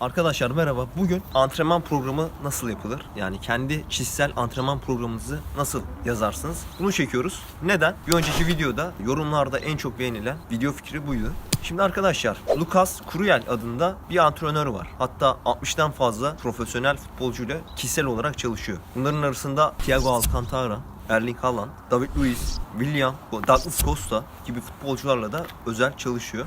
Arkadaşlar merhaba. Bugün antrenman programı nasıl yapılır? Yani kendi kişisel antrenman programınızı nasıl yazarsınız? Bunu çekiyoruz. Neden? Bir önceki videoda yorumlarda en çok beğenilen video fikri buydu. Şimdi arkadaşlar Lucas Kruyel adında bir antrenör var. Hatta 60'tan fazla profesyonel futbolcuyla kişisel olarak çalışıyor. Bunların arasında Thiago Alcantara, Erling Haaland, David Luiz, William, Douglas Costa gibi futbolcularla da özel çalışıyor.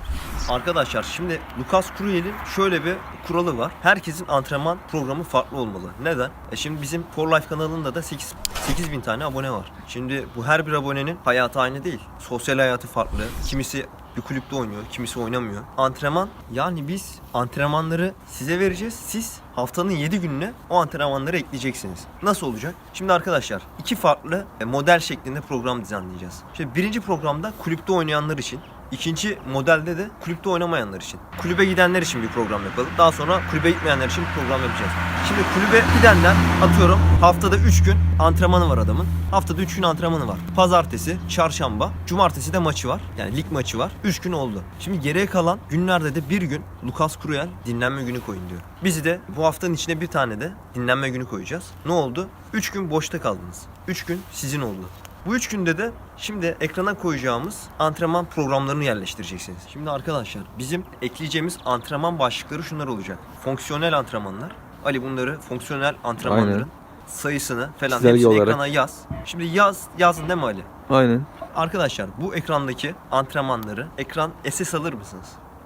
Arkadaşlar şimdi Lucas Kruyel'in şöyle bir kuralı var. Herkesin antrenman programı farklı olmalı. Neden? E şimdi bizim For Life kanalında da 8 8000 tane abone var. Şimdi bu her bir abonenin hayatı aynı değil. Sosyal hayatı farklı. Kimisi bir kulüpte oynuyor, kimisi oynamıyor. Antrenman yani biz antrenmanları size vereceğiz. Siz haftanın 7 gününe o antrenmanları ekleyeceksiniz. Nasıl olacak? Şimdi arkadaşlar iki farklı e, model şeklinde program düzenleyeceğiz. Şimdi birinci programda kulüpte oynayanlar için İkinci modelde de kulüpte oynamayanlar için. Kulübe gidenler için bir program yapalım. Daha sonra kulübe gitmeyenler için bir program yapacağız. Şimdi kulübe gidenler atıyorum haftada 3 gün antrenmanı var adamın. Haftada 3 gün antrenmanı var. Pazartesi, çarşamba, cumartesi de maçı var. Yani lig maçı var. 3 gün oldu. Şimdi geriye kalan günlerde de bir gün Lucas Kruyel dinlenme günü koyun diyor. Bizi de bu haftanın içine bir tane de dinlenme günü koyacağız. Ne oldu? 3 gün boşta kaldınız. 3 gün sizin oldu. Bu üç günde de şimdi ekrana koyacağımız antrenman programlarını yerleştireceksiniz. Şimdi arkadaşlar bizim ekleyeceğimiz antrenman başlıkları şunlar olacak. Fonksiyonel antrenmanlar. Ali bunları fonksiyonel antrenmanların Aynen. sayısını falan Çizelge hepsini olarak. ekrana yaz. Şimdi yaz yazın değil mi Ali? Aynen. Arkadaşlar bu ekrandaki antrenmanları ekran SS alır mısınız?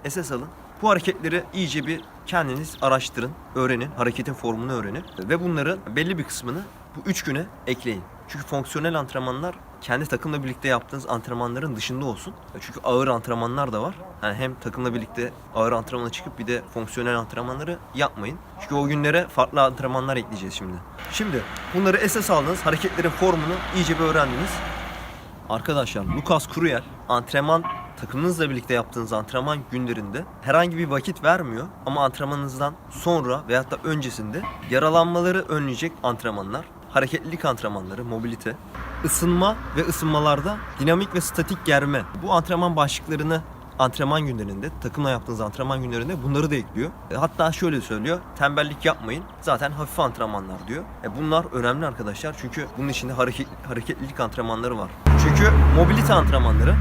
SS alın. Bu hareketleri iyice bir kendiniz araştırın, öğrenin, hareketin formunu öğrenin ve bunların belli bir kısmını bu 3 güne ekleyin. Çünkü fonksiyonel antrenmanlar kendi takımla birlikte yaptığınız antrenmanların dışında olsun. Çünkü ağır antrenmanlar da var. Yani hem takımla birlikte ağır antrenmana çıkıp bir de fonksiyonel antrenmanları yapmayın. Çünkü o günlere farklı antrenmanlar ekleyeceğiz şimdi. Şimdi bunları esas aldınız, hareketlerin formunu iyice bir öğrendiniz. Arkadaşlar Lucas Kruyel antrenman takımınızla birlikte yaptığınız antrenman günlerinde herhangi bir vakit vermiyor ama antrenmanınızdan sonra veyahut da öncesinde yaralanmaları önleyecek antrenmanlar, hareketlilik antrenmanları, mobilite, ısınma ve ısınmalarda dinamik ve statik germe. Bu antrenman başlıklarını antrenman günlerinde, takımla yaptığınız antrenman günlerinde bunları da ekliyor. E, Hatta şöyle söylüyor, tembellik yapmayın. Zaten hafif antrenmanlar diyor. E bunlar önemli arkadaşlar çünkü bunun içinde hareket, hareketlilik antrenmanları var. Çünkü mobilite antrenmanları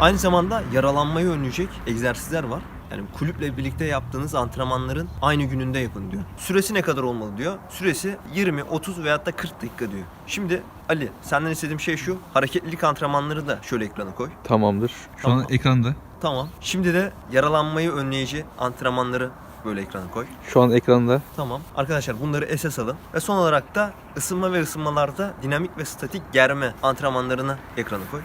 aynı zamanda yaralanmayı önleyecek egzersizler var. Yani kulüple birlikte yaptığınız antrenmanların aynı gününde yapın diyor. Süresi ne kadar olmalı diyor. Süresi 20, 30 veyahut da 40 dakika diyor. Şimdi Ali senden istediğim şey şu. Hareketlilik antrenmanları da şöyle ekrana koy. Tamamdır. Şu Tamam. an ekranda. Tamam. Şimdi de yaralanmayı önleyici antrenmanları böyle ekrana koy. Şu an ekranda. Tamam. Arkadaşlar bunları esas alın. Ve son olarak da ısınma ve ısınmalarda dinamik ve statik germe antrenmanlarını ekrana koy.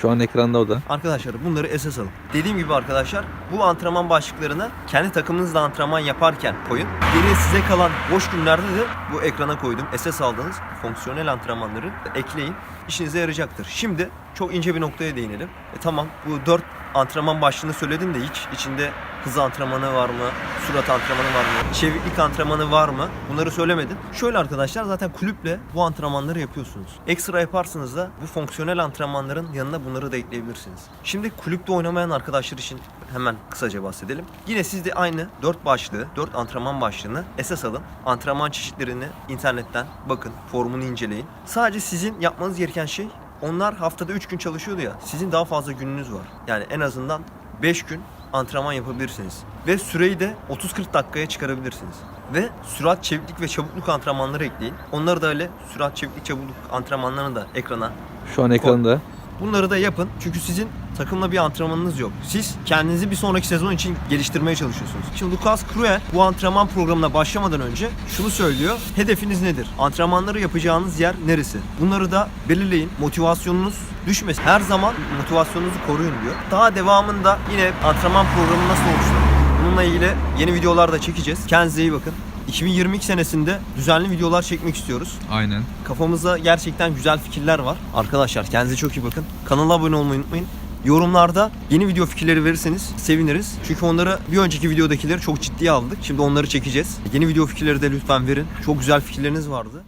Şu an ekranda o da. Arkadaşlar bunları esas alın. Dediğim gibi arkadaşlar bu antrenman başlıklarını kendi takımınızla antrenman yaparken koyun. Geriye size kalan boş günlerde de bu ekrana koydum. Esas aldığınız fonksiyonel antrenmanları ekleyin. İşinize yarayacaktır. Şimdi çok ince bir noktaya değinelim. E tamam bu 4 antrenman başlığını söyledin de hiç içinde hız antrenmanı var mı? Surat antrenmanı var mı? Çeviklik antrenmanı var mı? Bunları söylemedim. Şöyle arkadaşlar zaten kulüple bu antrenmanları yapıyorsunuz. Ekstra yaparsınız da bu fonksiyonel antrenmanların yanına bunları da ekleyebilirsiniz. Şimdi kulüpte oynamayan arkadaşlar için hemen kısaca bahsedelim. Yine siz de aynı 4 başlığı, 4 antrenman başlığını esas alın. Antrenman çeşitlerini internetten bakın, formunu inceleyin. Sadece sizin yapmanız gereken şey onlar haftada 3 gün çalışıyordu ya. Sizin daha fazla gününüz var. Yani en azından 5 gün antrenman yapabilirsiniz. Ve süreyi de 30-40 dakikaya çıkarabilirsiniz. Ve sürat, çeviklik ve çabukluk antrenmanları ekleyin. Onları da öyle sürat, çeviklik, çabukluk antrenmanlarını da ekrana Şu an ekranda. Bunları da yapın. Çünkü sizin takımla bir antrenmanınız yok. Siz kendinizi bir sonraki sezon için geliştirmeye çalışıyorsunuz. Şimdi Lucas Kruyel bu antrenman programına başlamadan önce şunu söylüyor. Hedefiniz nedir? Antrenmanları yapacağınız yer neresi? Bunları da belirleyin. Motivasyonunuz düşmesin. Her zaman motivasyonunuzu koruyun diyor. Daha devamında yine antrenman programı nasıl oluşturulur? Bununla ilgili yeni videolar da çekeceğiz. Kendinize iyi bakın. 2022 senesinde düzenli videolar çekmek istiyoruz. Aynen. Kafamızda gerçekten güzel fikirler var. Arkadaşlar kendinize çok iyi bakın. Kanala abone olmayı unutmayın. Yorumlarda yeni video fikirleri verirseniz seviniriz. Çünkü onları bir önceki videodakileri çok ciddiye aldık. Şimdi onları çekeceğiz. Yeni video fikirleri de lütfen verin. Çok güzel fikirleriniz vardı.